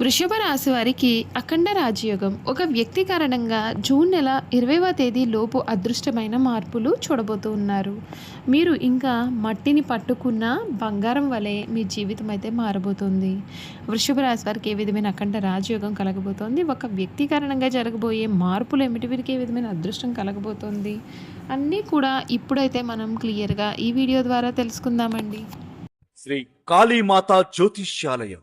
వృషభ రాశి వారికి అఖండ రాజయోగం ఒక వ్యక్తి కారణంగా జూన్ నెల ఇరవైవ తేదీ లోపు అదృష్టమైన మార్పులు చూడబోతూ ఉన్నారు. మీరు ఇంకా మట్టిని పట్టుకున్న బంగారం వలె మీ జీవితం అయితే మారబోతుంది. వృషభ రాశి వారికి ఏ విధమైన అఖండ రాజయోగం కలగబోతోంది? ఒక వ్యక్తి కారణంగా జరగబోయే మార్పులు ఏమిటి? వీరికి ఏ విధమైన అదృష్టం కలగబోతోంది? అన్నీ కూడా ఇప్పుడైతే మనం క్లియర్గా ఈ వీడియో ద్వారా తెలుసుకుందామండి. శ్రీ కాళీమాత జ్యోతిష్యాలయం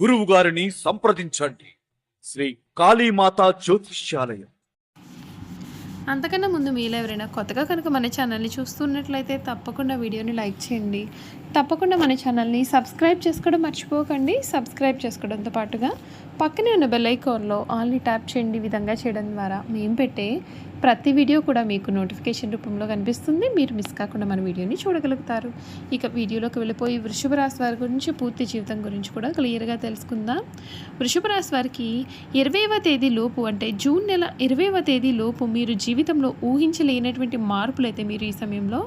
గురువు గారిని సంప్రదించండి. శ్రీ కాళీమాత జ్యోతిష్యాలయం. అంతకన్నా ముందు మీలో ఎవరైనా కొత్తగా కనుక మన ఛానల్ని చూస్తున్నట్లయితే తప్పకుండా వీడియోని లైక్ చేయండి. తప్పకుండా మన ఛానల్ని సబ్స్క్రైబ్ చేసుకోవడం మర్చిపోకండి. సబ్స్క్రైబ్ చేసుకోవడంతో పాటుగా పక్కనే ఉన్న బెల్ ఐకాన్లో ఆల్ని ట్యాప్ చేయండి విధంగా చేయడం ద్వారా. మేము పెట్టే ప్రతి వీడియో కూడా మీకు నోటిఫికేషన్ రూపంలో కనిపిస్తుంది. మీరు మిస్ కాకుండా మన వీడియోని చూడగలుగుతారు. ఇక వీడియోలోకి వెళ్ళిపోయి వృషభ రాశి వారి గురించి పూర్తి జీవితం గురించి కూడా క్లియర్గా తెలుసుకుందాం. వృషభ రాశి వారికి ఇరవైవ తేదీ లోపు అంటే జూన్ నెల ఇరవైవ తేదీ లోపు మీరు జీవితంలో ఊహించలేనటువంటి మార్పులు అయితే మీరు ఈ సమయంలో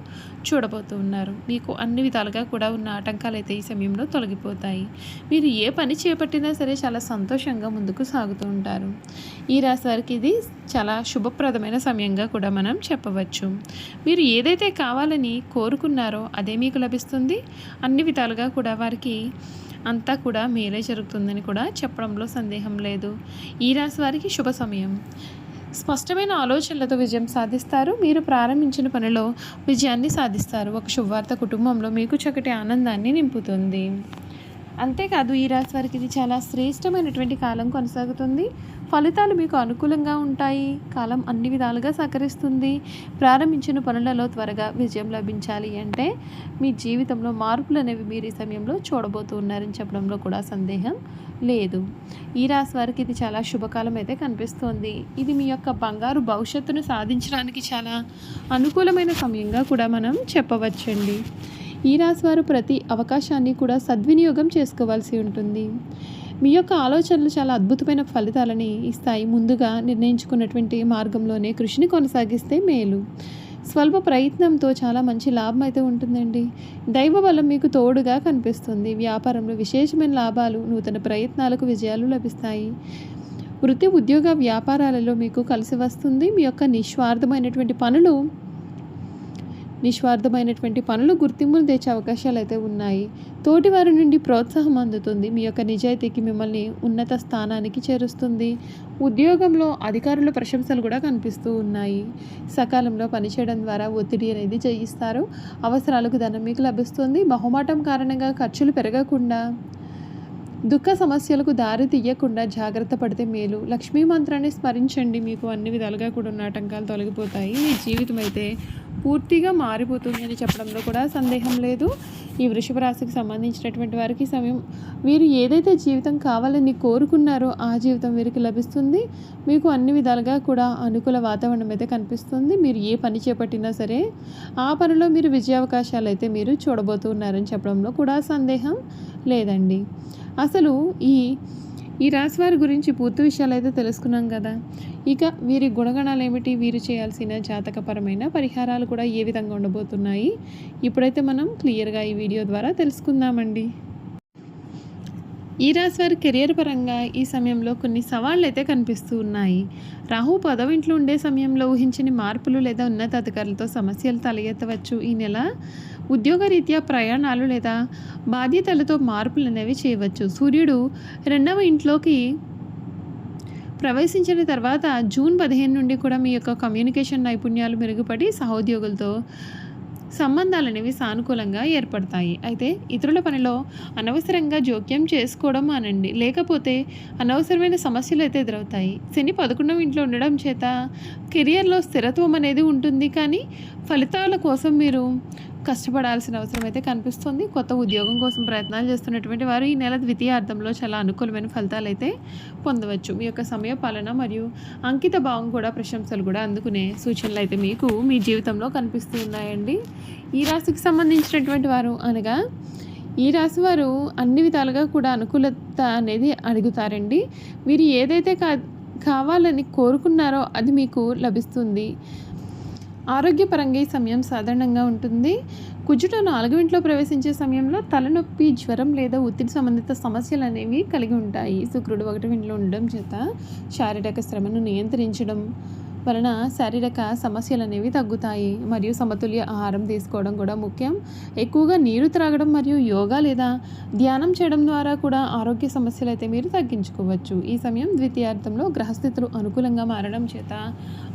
చూడబోతూ ఉన్నారు. మీకు అన్ని విధాలుగా కూడా ఉన్న ఆటంకాలు అయితే ఈ సమయంలో తొలగిపోతాయి. మీరు ఏ పని చేపట్టినా సరే చాలా సంతోషం సంతోషంగా ముందుకు సాగుతూ ఉంటారు. ఈ రాశి వారికి ఇది చాలా శుభప్రదమైన సమయంగా కూడా మనం చెప్పవచ్చు. మీరు ఏదైతే కావాలని కోరుకున్నారో అదే మీకు లభిస్తుంది. అన్ని విధాలుగా కూడా వారికి అంతా కూడా మేలే జరుగుతుందని కూడా చెప్పడంలో సందేహం లేదు. ఈ రాశి వారికి శుభ సమయం. స్పష్టమైన ఆలోచనలతో విజయం సాధిస్తారు. మీరు ప్రారంభించిన పనిలో విజయాన్ని సాధిస్తారు. ఒక శుభవార్త కుటుంబంలో మీకు చక్కటి ఆనందాన్ని నింపుతుంది. అంతేకాదు ఈ రాశి వారికి ఇది చాలా శ్రేష్టమైనటువంటి కాలం కొనసాగుతుంది. ఫలితాలు మీకు అనుకూలంగా ఉంటాయి. కాలం అన్ని విధాలుగా సహకరిస్తుంది. ప్రారంభించిన పనులలో త్వరగా విజయం లభించాలి అంటే మీ జీవితంలో మార్పులు అనేవి మీరు ఈ సమయంలో చూడబోతూ ఉన్నారని చెప్పడంలో కూడా సందేహం లేదు. ఈ రాశి వారికి ఇది చాలా శుభకాలం అయితే కనిపిస్తోంది. ఇది మీ యొక్క బంగారు భవిష్యత్తును సాధించడానికి చాలా అనుకూలమైన సమయంగా కూడా మనం చెప్పవచ్చండి. ఈ రాశి వారు ప్రతి అవకాశాన్ని కూడా సద్వినియోగం చేసుకోవాల్సి ఉంటుంది. మీ యొక్క ఆలోచనలు చాలా అద్భుతమైన ఫలితాలని ఇస్తాయి. ముందుగా నిర్ణయించుకున్నటువంటి మార్గంలోనే కృషిని కొనసాగిస్తే మేలు. స్వల్ప ప్రయత్నంతో చాలా మంచి లాభం అయితే ఉంటుందండి. దైవ బలం మీకు తోడుగా కనిపిస్తుంది. వ్యాపారంలో విశేషమైన లాభాలు నూతన ప్రయత్నాలకు విజయాలు లభిస్తాయి. వృత్తి ఉద్యోగ వ్యాపారాలలో మీకు కలిసి వస్తుంది. మీ యొక్క నిస్వార్థమైనటువంటి పనులు నిస్వార్థమైనటువంటి పనులు గుర్తింపును తెచ్చే అవకాశాలు అయితే ఉన్నాయి తోటివారి నుండి ప్రోత్సాహం అందుతుంది. మీ యొక్క నిజాయితీకి మిమ్మల్ని ఉన్నత స్థానానికి చేరుస్తుంది. ఉద్యోగంలో అధికారుల ప్రశంసలు కూడా కనిపిస్తూ ఉన్నాయి. సకాలంలో పనిచేయడం ద్వారా ఒత్తిడి అనేది జయిస్తారు. అవసరాలకు ధనం మీకు లభిస్తుంది. బహుమాటం కారణంగా ఖర్చులు పెరగకుండా దుఃఖ సమస్యలకు దారి తీయకుండా జాగ్రత్త పడితే మేలు. లక్ష్మీ మంత్రాన్ని స్మరించండి. మీకు అన్ని విధాలుగా కూడా ఉన్న ఆటంకాలు తొలగిపోతాయి. మీ జీవితం అయితే పూర్తిగా మారిపోతుంది అని చెప్పడంలో కూడా సందేహం లేదు. ఈ వృషభ రాశికి సంబంధించినటువంటి వారికి సమయం వీరు ఏదైతే జీవితం కావాలని కోరుకున్నారో ఆ జీవితం వీరికి లభిస్తుంది. మీకు అన్ని విధాలుగా కూడా అనుకూల వాతావరణం అయితే కనిపిస్తుంది. మీరు ఏ పని చేపట్టినా సరే ఆ పనిలో మీరు విజయావకాశాలు అయితే మీరు చూడబోతున్నారని చెప్పడంలో కూడా సందేహం లేదండి. అసలు ఈ ఈ రాశి వారి గురించి పూర్తి విషయాలు అయితే తెలుసుకున్నాం కదా. ఇక వీరి గుణగణాలు ఏమిటి? వీరు చేయాల్సిన జాతకపరమైన పరిహారాలు కూడా ఏ విధంగా ఉండబోతున్నాయి? ఇప్పుడైతే మనం క్లియర్గా ఈ వీడియో ద్వారా తెలుసుకుందామండి. ఈ రాశి వారి కెరియర్ పరంగా ఈ సమయంలో కొన్ని సవాళ్ళు అయితే కనిపిస్తూ ఉన్నాయి. రాహు పదవింట్లో ఉండే సమయంలో ఊహించని మార్పులు లేదా ఉన్నతాధికారులతో సమస్యలు తలెత్తవచ్చు. ఈ నెల ఉద్యోగరీత్యా ప్రయాణాలు లేదా బాధ్యతలతో మార్పులు అనేవి చేయవచ్చు. సూర్యుడు రెండవ ఇంట్లోకి ప్రవేశించిన తర్వాత జూన్ పదిహేను నుండి కూడా మీ యొక్క కమ్యూనికేషన్ నైపుణ్యాలు మెరుగుపడి సహోద్యోగులతో సంబంధాలు అనేవి సానుకూలంగా ఏర్పడతాయి. అయితే ఇతరుల పనిలో అనవసరంగా జోక్యం చేసుకోవడం అనండి. లేకపోతే అనవసరమైన సమస్యలు అయితే ఎదురవుతాయి. శని పదకొండవ ఇంట్లో ఉండడం చేత కెరియర్లో స్థిరత్వం అనేది ఉంటుంది. కానీ ఫలితాల కోసం మీరు కష్టపడాల్సిన అవసరం అయితే కనిపిస్తుంది. కొత్త ఉద్యోగం కోసం ప్రయత్నాలు చేస్తున్నటువంటి వారు ఈ నెల ద్వితీయార్థంలో చాలా అనుకూలమైన ఫలితాలు అయితే పొందవచ్చు. మీ యొక్క సమయ పాలన మరియు అంకిత భావం కూడా ప్రశంసలు కూడా అందుకునే సూచనలు అయితే మీకు మీ జీవితంలో కనిపిస్తూ ఉన్నాయండి. ఈ రాశికి సంబంధించినటువంటి వారు అనగా ఈ రాశి వారు అన్ని విధాలుగా కూడా అనుకూలత అనేది అడుగుతారండి. మీరు ఏదైతే కా కావాలని కోరుకున్నారో అది మీకు లభిస్తుంది. ఆరోగ్యపరంగా ఈ సమయం సాధారణంగా ఉంటుంది. కుజుట నాలుగు ఇంట్లో ప్రవేశించే సమయంలో తలనొప్పి జ్వరం లేదా ఒత్తిడి సంబంధిత సమస్యలు అనేవి కలిగి ఉంటాయి. శుక్రుడు ఒకటి ఇంట్లో ఉండడం చేత శారీరక శ్రమను నియంత్రించడం వలన శారీరక సమస్యలు అనేవి తగ్గుతాయి. మరియు సమతుల్య ఆహారం తీసుకోవడం కూడా ముఖ్యం. ఎక్కువగా నీరు త్రాగడం మరియు యోగా లేదా ధ్యానం చేయడం ద్వారా కూడా ఆరోగ్య సమస్యలు అయితే మీరు తగ్గించుకోవచ్చు. ఈ సమయం ద్వితీయార్థంలో గ్రహస్థితులు అనుకూలంగా మారడం చేత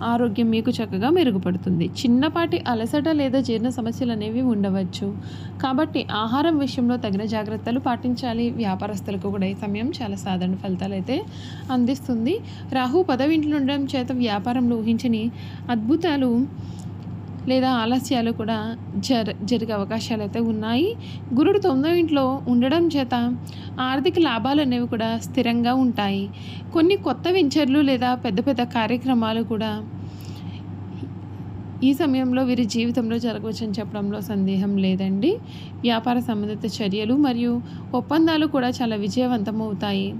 ఆరోగ్యం మీకు చక్కగా మెరుగుపడుతుంది. చిన్నపాటి అలసట లేదా జీర్ణ సమస్యలు అనేవి ఉండవచ్చు. కాబట్టి ఆహారం విషయంలో తగిన జాగ్రత్తలు పాటించాలి. వ్యాపారస్తులకు కూడా ఈ సమయం చాలా సాధారణ ఫలితాలు అయితే అందిస్తుంది. రాహు పదవింట్లో ఉండడం చేత వ్యాపారంలో ఊహించని అద్భుతాలు లేదా ఆలస్యాలు కూడా జర జరిగే అవకాశాలు అయితే ఉన్నాయి. గురుడు తొమ్మిదో ఇంట్లో ఉండడం చేత ఆర్థిక లాభాలు అనేవి కూడా స్థిరంగా ఉంటాయి. కొన్ని కొత్త వెంచర్లు లేదా పెద్ద పెద్ద కార్యక్రమాలు కూడా ఈ సమయంలో వీరి జీవితంలో జరగవచ్చని చెప్పడంలో సందేహం లేదండి. వ్యాపార సంబంధిత చర్యలు మరియు ఒప్పందాలు కూడా చాలా విజయవంతం అవుతాయి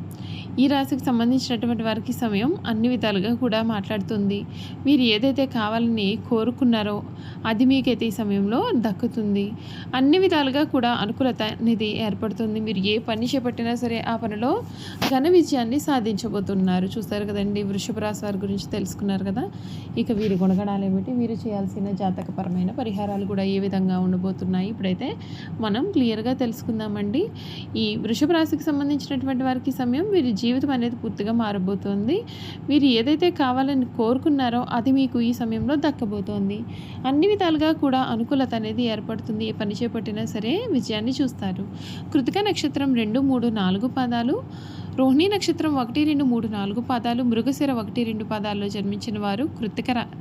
ఈ రాశికి సంబంధించినటువంటి వారికి సమయం అన్ని విధాలుగా కూడా మాట్లాడుతుంది. మీరు ఏదైతే కావాలని కోరుకున్నారో అది మీకైతే ఈ సమయంలో దక్కుతుంది. అన్ని విధాలుగా కూడా అనుకూలత అనేది ఏర్పడుతుంది. మీరు ఏ పని చేపట్టినా సరే ఆ పనిలో ఘన విజయాన్ని సాధించబోతున్నారు. చూస్తారు కదండి వృషభ రాశి వారి గురించి తెలుసుకున్నారు కదా? ఇక వీరి గుణగణాలు ఏమిటి? వీరు చేయాల్సిన జాతకపరమైన పరిహారాలు కూడా ఏ విధంగా ఉండబోతున్నాయి? ఇప్పుడైతే మనం క్లియర్గా తెలుసుకుందామండి. ఈ వృషభ రాశికి సంబంధించినటువంటి వారికి సమయం వీరి జీవితం అనేది పూర్తిగా మారబోతోంది. మీరు ఏదైతే కావాలని కోరుకున్నారో అది మీకు ఈ సమయంలో దక్కబోతోంది. అన్ని విధాలుగా కూడా అనుకూలత అనేది ఏర్పడుతుంది. ఏ పని చేపట్టినా సరే విజయాన్ని చూస్తారు. కృతిక నక్షత్రం రెండు మూడు నాలుగు పాదాలు. రోహిణి నక్షత్రం ఒకటి రెండు మూడు నాలుగు పాదాలు. మృగశిర ఒకటి రెండు పాదాల్లో జన్మించిన వారు కృతిక రా-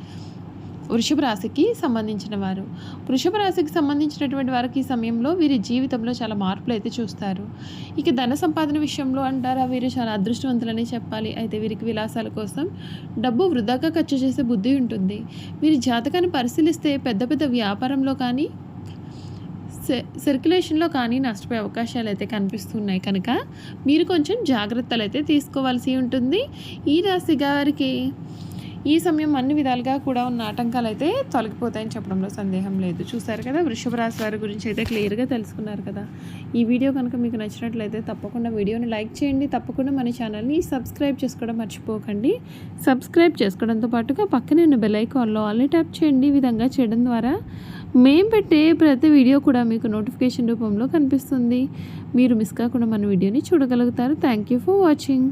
వృషభ రాశికి సంబంధించిన వారు. వృషభ రాశికి సంబంధించినటువంటి వారికి ఈ సమయంలో వీరి జీవితంలో చాలా మార్పులు అయితే చూస్తారు. ఇక ధన సంపాదన విషయంలో అంటారా? వీరు చాలా అదృష్టవంతులని చెప్పాలి. అయితే వీరికి విలాసాల కోసం డబ్బు వృధాగా ఖర్చు చేసే బుద్ధి ఉంటుంది. వీరి జాతకాన్ని పరిశీలిస్తే పెద్ద పెద్ద వ్యాపారంలో కానీ సర్క్యులేషన్లో కానీ నష్టపోయే అవకాశాలు అయితే కనిపిస్తున్నాయి. కనుక మీరు కొంచెం జాగ్రత్తలు అయితే తీసుకోవాల్సి ఉంటుంది. ఈ రాశి గారికి ఈ సమయం అన్ని విధాలుగా కూడా ఉన్న ఆటంకాలు అయితే తొలగిపోతాయని చెప్పడంలో సందేహం లేదు. చూసారు కదా వృషభ రాశి వారి గురించి అయితే క్లియర్గా తెలుసుకున్నారు కదా. ఈ వీడియో కనుక మీకు నచ్చినట్లయితే తప్పకుండా వీడియోని లైక్ చేయండి. తప్పకుండా మన ఛానల్ని సబ్స్క్రైబ్ చేసుకోవడం మర్చిపోకండి. సబ్స్క్రైబ్ చేసుకోవడంతో పాటుగా పక్కనే ఉన్న బెల్ ఐకాన్లో ఆల్ని ట్యాప్ చేయండి. ఈ విధంగా చేయడం ద్వారా మేము పెట్టే ప్రతి వీడియో కూడా మీకు నోటిఫికేషన్ రూపంలో కనిపిస్తుంది. మీరు మిస్ కాకుండా మన వీడియోని చూడగలుగుతారు. Thank you for watching.